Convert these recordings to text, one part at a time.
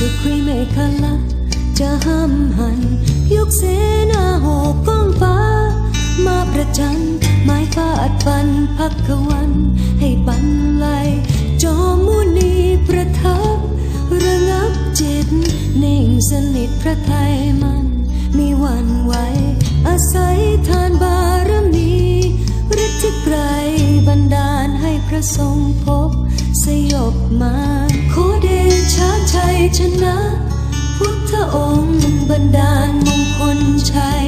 สุขรีไม่คละจะห้ามหัน ยกเสนาโหกก้องฟ้า มาประจันไม้ฟาดฟันพักขวัน ให้บันไลจอมุนีประทับ ระงับจิตนิ่งสนิทพระไทยมัน มีวันไหวอาศัยทานบารมีฤทธิ์ไกลบันดาลให้พระทรงพบสยบมาขอเด ชาชัยชนะ พุทธองค์บันดาลมงคลชัย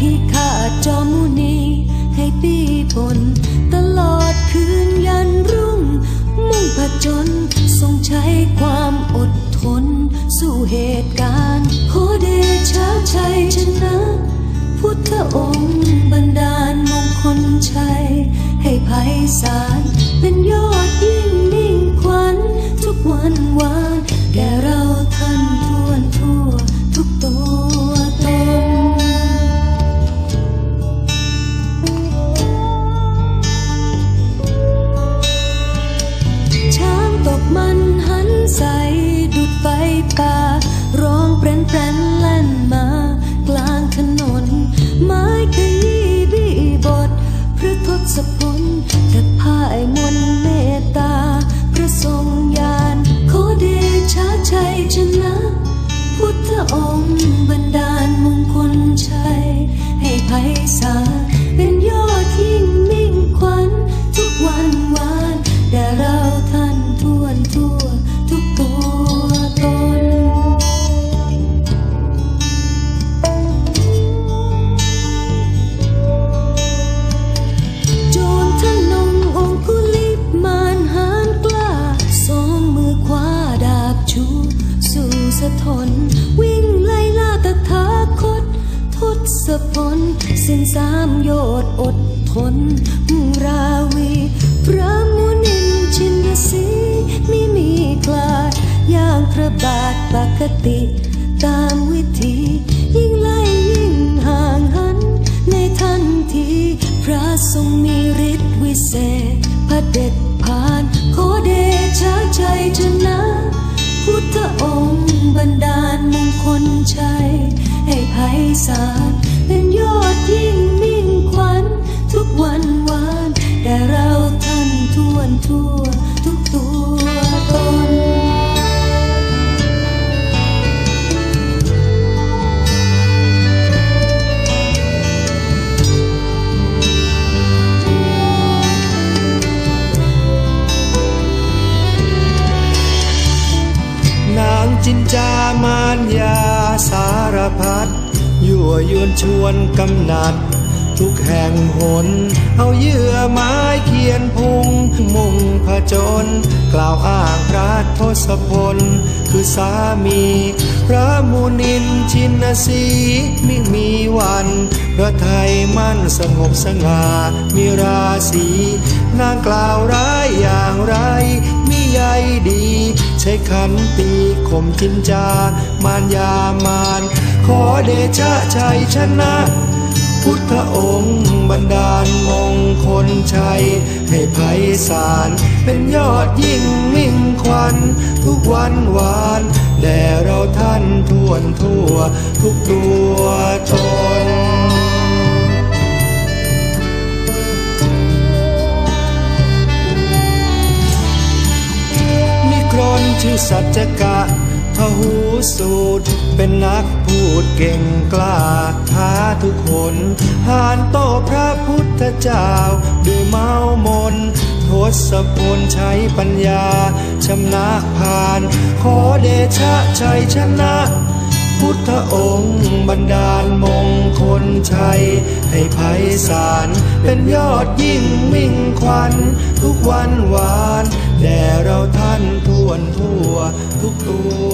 พิฆาตจอมุนี ให้ปีพลตลอดคืนยันรุ่ง มุ่งผจญทรงใช้ความอดทน สู้เหตุการณ์ขอเดชะชัยชนะ พุทธองค์บันดาลมงคลชัย ให้ไพศาลเป็นยอดยิ่งมิ่งขวัญทุกวันวานแก่เรา พลสิ้นสามโยชน์อดทนราวีพระมุนินชินสีไม่มีคลาดอย่างพระบาทปกติ ตามวิธียิ่งไล่ยิ่งห่างหัน ในทันที พระทรงมีฤทธิ์วิเศษพระเด็จผ่านขอเดชะชัยชนะ พุทธองค์บันดาลมงคลชัยให้ไพศาล สารพัดยั่วยวนชวนกำหนัด ทุกแห่งหน เอาเยื่อไม้เขียนพุง มุ่งผจญกล่าวอ้างพระทศพล คือสามี พระมุนินชินสีไมิมีวันพระไทยมั่นสงบสง่ามีราศีนางกล่าวร้ายอย่างไรมิใยดี ช้ขันตีข่มจินจามารยามานขอเดชะชัยชนะ พุทธองค์บันดาลมงคลชัย ให้ไพศาลเป็นยอดยิ่งมิ่งควัน ทุกวันวานแด่เราท่านทวนทั่วทุกตัว ชื่อสัจกะพหูสูตร เป็นนักพูดเก่งกล้าท้าทุกคนหานโตพระพุทธเจ้าด้วยเมามนทศพลใช้ปัญญา ชำนะผ่าน ขอเดชะชัยชนะ พุทธองค์บันดาลมงคลชัย ให้ไพศาลเป็นยอดยิ่งมิ่งขวัญทุกวันหวานแด่เราท่าน วนทั่วทุกตัว